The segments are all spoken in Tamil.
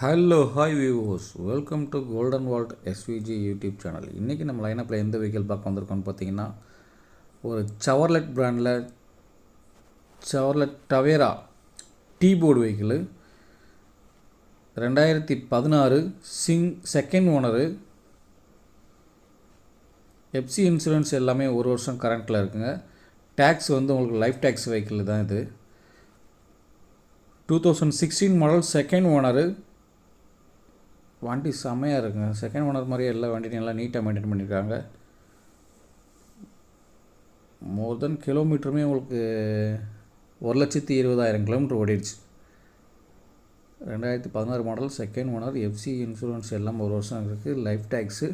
Hello hi viewers welcome to golden vault SVG YouTube channel இன்றைக்கி நம்ம லைனப்பில் எந்த வெஹிக்கிள் பார்க்க வந்திருக்கோம்னு பார்த்தீங்கன்னா ஒரு சவர்லெட் பிராண்டில் Chevrolet Tavera T board vehicle ரெண்டாயிரத்தி பதினாறு சிங் செகண்ட் ஓனரு எஃப்சி இன்சூரன்ஸ் எல்லாமே ஒரு வருஷம் கரண்ட்டில் இருக்குங்க. டேக்ஸ் வந்து உங்களுக்கு லைஃப் டேக்ஸ் வெஹிக்கிள் தான் இது. Two thousand sixteen model second owner வண்டி செம்மையாக இருக்குங்க. செகண்ட் ஓனர் மாதிரியே எல்லா வண்டியும் நல்லா நீட்டாக மெயின்டைன் பண்ணியிருக்காங்க மோர் தென் கிலோமீட்டருமே உங்களுக்கு ஒரு லட்சத்தி இருபதாயிரம் கிலோமீட்டர் ஓடிடுச்சு. ரெண்டாயிரத்தி பதினாறு model second owner FC insurance எல்லாம் ஒரு வருஷம் இருக்குது லைஃப் டேக்ஸு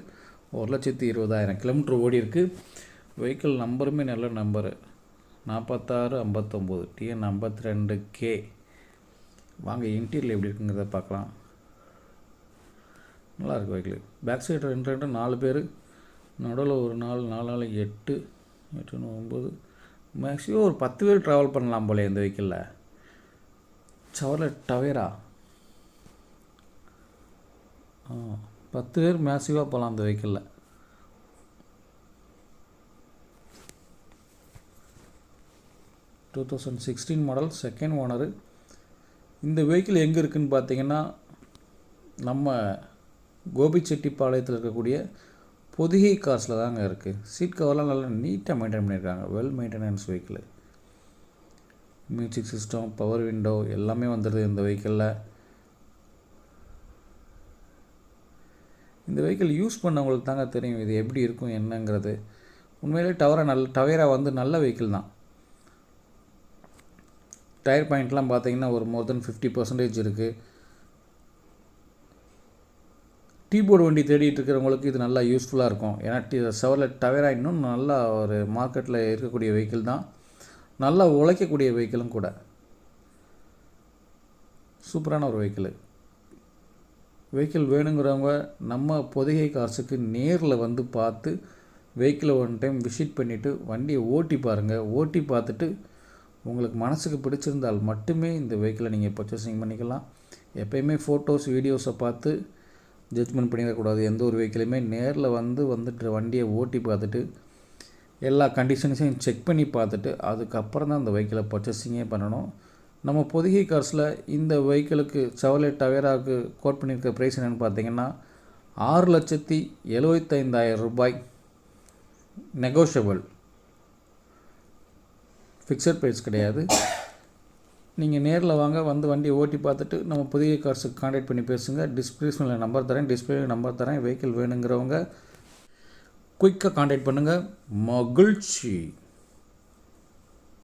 ஒரு லட்சத்தி இருபதாயிரம் கிலோமீட்டர் ஓடி இருக்குது வெஹிக்கிள் நம்பருமே நல்ல நம்பரு நாற்பத்தாறு ஐம்பத்தொம்போது. டிஎன் ஐம்பத்தி ரெண்டு கே வாங்க இன்டீரியல் எப்படி இருக்குங்கிறத பார்க்கலாம். நல்லா இருக்கு வெஹிக்கிள். பேக் சைடு ரெண்டு ரெண்டு நாலு பேர். நடுவில் ஒரு நாலு நாலு நாள் எட்டு எட்டு ஒம்பது மேக்ஸிமம் ஒரு பத்து பேர் ட்ராவல் பண்ணலாம் போல இந்த வெஹிக்கிளில். சவரில் டவேரா ஆ பத்து பேர் மேசிவாக போகலாம் அந்த வெஹிக்கிளில். Two thousand sixteen model second owner இந்த வெஹிக்கிள் எங்கே இருக்குதுன்னு பார்த்தீங்கன்னா நம்ம கோபிச்செட்டிப்பாளையத்தில் இருக்கக்கூடிய பொதிகை காசில் தாங்க இருக்குது சீட் கவர்லாம் நல்லா நீட்டாக மெயின்டைன் பண்ணியிருக்காங்க. Well maintenance vehicle music system power window எல்லாமே வந்துடுது இந்த வெஹிக்கிளில் இந்த வெஹிக்கிள் யூஸ் பண்ணவங்களுக்கு தாங்க தெரியும் இது எப்படி இருக்கும் என்னங்கிறது. உண்மையிலே டவரை நல்ல டவேரா வந்து நல்ல வெஹிக்கிள் தான். டயர் பாயிண்ட்லாம் பார்த்தீங்கன்னா ஒரு மோர் தென் ஃபிஃப்டி பர்சன்டேஜ் இருக்குது டீபோர்டு வண்டி தேடிட்டு இருக்கிறவங்களுக்கு இது நல்லா யூஸ்ஃபுல்லாக இருக்கும். ஏன்னா டி செவரில் டவேரா இன்னும் நல்லா ஒரு மார்க்கெட்டில் இருக்கக்கூடிய வெஹிக்கிள் தான். நல்லா உழைக்கக்கூடிய வெஹிக்கிளும் கூட. சூப்பரான ஒரு வெஹிக்கிள் வெஹிக்கிள் வேணுங்கிறவங்க நம்ம பொதிகை காசுக்கு நேரில் வந்து பார்த்து வெஹிக்கிளை ஒன் டைம் விசிட் பண்ணிவிட்டு வண்டியை ஓட்டி பாருங்கள் ஓட்டி பார்த்துட்டு உங்களுக்கு மனசுக்கு பிடிச்சிருந்தால் மட்டுமே இந்த வெஹிக்கிளை நீங்கள் பர்ச்சேசிங் பண்ணிக்கலாம். எப்போயுமே ஃபோட்டோஸ் வீடியோஸை பார்த்து ஜட்ஜ்மெண்ட் பண்ணிடக்கூடாது. எந்த ஒரு வெஹிக்கிளுமே நேரில் வந்து வந்துட்டு வண்டியை ஓட்டி பார்த்துட்டு எல்லா கண்டிஷன்ஸையும் செக் பண்ணி பார்த்துட்டு அதுக்கப்புறம் தான் அந்த வெஹிக்கிளை பர்ச்சேசிங்கே பண்ணணும். நம்ம பொதிகை கார்ஸில் இந்த வெஹிக்கிளுக்கு செவலேட் டவேராவுக்கு கோட் பண்ணியிருக்க ப்ரைஸ் என்னென்னு பார்த்தீங்கன்னா ஆறு லட்சத்தி எழுபத்தைந்தாயிரம் ரூபாய். நெகோஷியபிள் ஃபிக்ஸட் ப்ரைஸ் கிடையாது. நீங்கள் நேரில் வாங்க வந்து வண்டியை ஓட்டி பார்த்துட்டு நம்ம புதிய கார்ஸுக்கு காண்டாக்ட் பண்ணி பேசுங்க. டிஸ்பிளேஸ்மில் நம்பர் தரேன் டிஸ்பிளே நம்பர் தரேன் வெஹிக்கிள் வேணுங்கிறவங்க குயிக்காக காண்டாக்ட் பண்ணுங்கள் மகிழ்ச்சி.